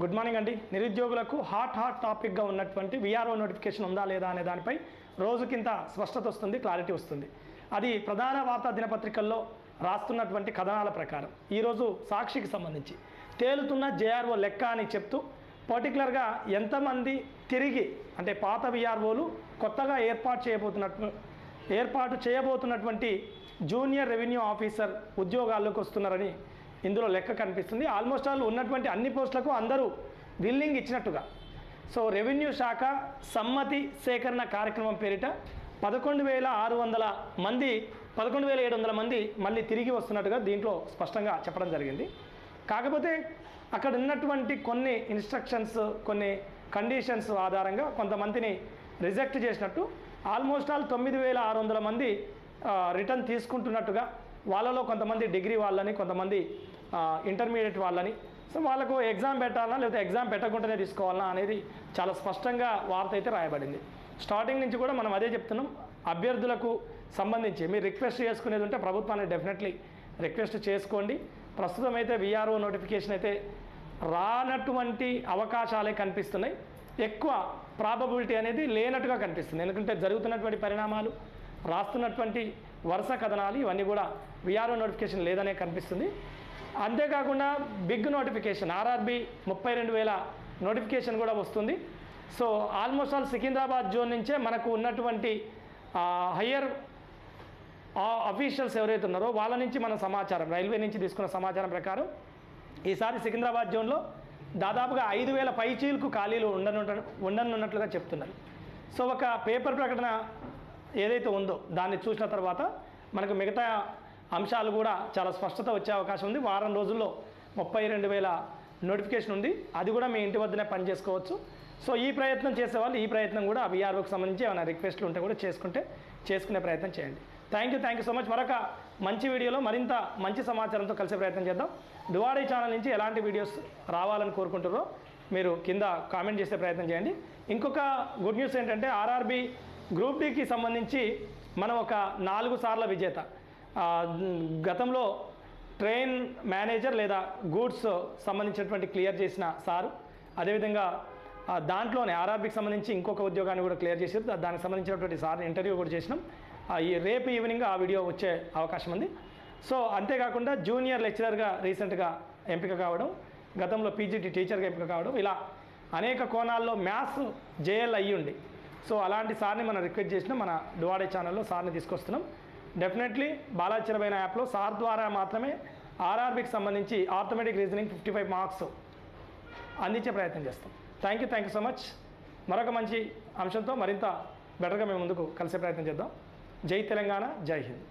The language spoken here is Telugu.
గుడ్ మార్నింగ్ అండి. నిరుద్యోగులకు హాట్ హాట్ టాపిక్గా ఉన్నటువంటి విఆర్ఓ నోటిఫికేషన్ ఉందా లేదా అనే దానిపై రోజుకింత స్పష్టత వస్తుంది క్లారిటీ వస్తుంది. అది ప్రధాన వార్తా దినపత్రికల్లో రాస్తున్నటువంటి కథనాల ప్రకారం. ఈరోజు సాక్షికి సంబంధించి తేలుతున్న జేఆర్ఓ లెక్క అని చెప్తూ పర్టికులర్గా ఎంతమంది తిరిగి అంటే పాత విఆర్ఓలు కొత్తగా ఏర్పాటు చేయబోతున్నట్టు ఏర్పాటు చేయబోతున్నటువంటి జూనియర్ రెవెన్యూ ఆఫీసర్ ఉద్యోగాల్లోకి వస్తున్నారని ఇందులో లెక్క కనిపిస్తుంది. ఆల్మోస్ట్ ఆల్ ఉన్నటువంటి అన్ని పోస్టులకు అందరూ బిల్లింగ్ ఇచ్చినట్టుగా. సో రెవెన్యూ శాఖ సమ్మతి సేకరణ కార్యక్రమం పేరిట పదకొండు వేల ఆరు వందల మంది పదకొండు వేల ఏడు వందల మంది మళ్ళీ తిరిగి వస్తున్నట్టుగా దీంట్లో స్పష్టంగా చెప్పడం జరిగింది. కాకపోతే అక్కడ ఉన్నటువంటి కొన్ని ఇన్స్ట్రక్షన్స్ కొన్ని కండిషన్స్ ఆధారంగా కొంతమందిని రిజెక్ట్ చేసినట్టు ఆల్మోస్ట్ ఆల్ తొమ్మిది వేల ఆరు వందల మంది రిటర్న్ తీసుకుంటున్నట్టుగా వాళ్ళలో కొంతమంది డిగ్రీ వాళ్ళని కొంతమంది ఇంటర్మీడియట్ వాళ్ళని. సో వాళ్ళకు ఎగ్జామ్ పెట్టాలన్నా లేకపోతే ఎగ్జామ్ పెట్టకుండానే తీసుకోవాలన్నా అనేది చాలా స్పష్టంగా వార్త అయితే రాయబడింది. స్టార్టింగ్ నుంచి కూడా మనం అదే చెప్తున్నాం. అభ్యర్థులకు సంబంధించి మీరు రిక్వెస్ట్ చేసుకునేది ఉంటే ప్రభుత్వాన్ని డెఫినెట్లీ రిక్వెస్ట్ చేసుకోండి. ప్రస్తుతం అయితే విఆర్ఓ నోటిఫికేషన్ అయితే రానటువంటి అవకాశాలే కనిపిస్తున్నాయి. ఎక్కువ ప్రాబబిలిటీ అనేది లేనట్టుగా కనిపిస్తుంది. ఎందుకంటే జరుగుతున్నటువంటి పరిణామాలు రాస్తున్నటువంటి వరుస కథనాలు ఇవన్నీ కూడా విఆర్ఓ నోటిఫికేషన్ లేదనే కనిపిస్తుంది. అంతేకాకుండా బిగ్ నోటిఫికేషన్ ఆర్ఆర్బి ముప్పై రెండు వేల నోటిఫికేషన్ కూడా వస్తుంది. So almost all Secunderabad zone నుంచే మనకు ఉన్నటువంటి హయ్యర్ అఫీషియల్స్ ఎవరైతే ఉన్నారో వాళ్ళ నుంచి మన సమాచారం రైల్వే నుంచి తీసుకున్న సమాచారం ప్రకారం ఈసారి సికింద్రాబాద్ జోన్లో దాదాపుగా ఐదు వేల పైచీలకు ఖాళీలు ఉండనుంట ఉండనున్నట్లుగా చెప్తున్నారు. సో ఒక పేపర్ ప్రకటన ఏదైతే ఉందో దాన్ని చూసిన తర్వాత మనకు మిగతా అంశాలు కూడా చాలా స్పష్టత వచ్చే అవకాశం ఉంది. వారం రోజుల్లో ముప్పై రెండు వేల నోటిఫికేషన్ ఉంది. అది కూడా మీ ఇంటి వద్దనే పని చేసుకోవచ్చు. సో ఈ ప్రయత్నం చేసేవాళ్ళు ఈ ప్రయత్నం కూడా విఆర్ఓకి సంబంధించి ఏమైనా రిక్వెస్ట్లు ఉంటే కూడా చేసుకుంటే చేసుకునే ప్రయత్నం చేయండి. Thank you thank you so much. మరొక మంచి వీడియోలో మరింత మంచి సమాచారంతో కలిసే ప్రయత్నం చేద్దాం. దువాడీ ఛానల్ నుంచి ఎలాంటి వీడియోస్ రావాలని కోరుకుంటారో మీరు కింద కామెంట్ చేసే ప్రయత్నం చేయండి. ఇంకొక గుడ్ న్యూస్ ఏంటంటే ఆర్ఆర్బీ గ్రూప్ డికి సంబంధించి మనం ఒక నాలుగు సార్ల విజేత. గతంలో ట్రైన్ మేనేజర్ లేదా గూడ్స్ సంబంధించినటువంటి క్లియర్ చేసిన సారు. అదేవిధంగా దాంట్లోనే ఆర్ఆర్బికి సంబంధించి ఇంకొక ఉద్యోగాన్ని కూడా క్లియర్ చేశారు. దానికి సంబంధించినటువంటి సార్ ఇంటర్వ్యూ కూడా చేసినాం. ఆ, ఈ రేపు ఈవినింగ్ ఆ వీడియో వచ్చే అవకాశం ఉంది. సో అంతేకాకుండా జూనియర్ లెక్చరర్గా రీసెంట్గా ఎంపిక కావడం గతంలో పీజీటీ టీచర్గా ఎంపిక కావడం ఇలా అనేక కోణాల్లో మ్యాథ్స్ జేఎల్ అయ్యి ఉండి సో అలాంటి సార్ని మనం రిక్వెస్ట్ చేసిన మన డువాడే ఛానల్లో సార్ని తీసుకొస్తున్నాం. డెఫినెట్లీ బాలాచరమైన యాప్లో సార్ ద్వారా మాత్రమే ఆర్ఆర్బికి సంబంధించి arithmetic reasoning fifty five marks అందించే ప్రయత్నం చేస్తాం. Thank you thank you so much మరొక మంచి అంశంతో మరింత బెటర్గా మేము ముందుకు కలిసే ప్రయత్నం చేద్దాం. జై తెలంగాణ జై హింద్.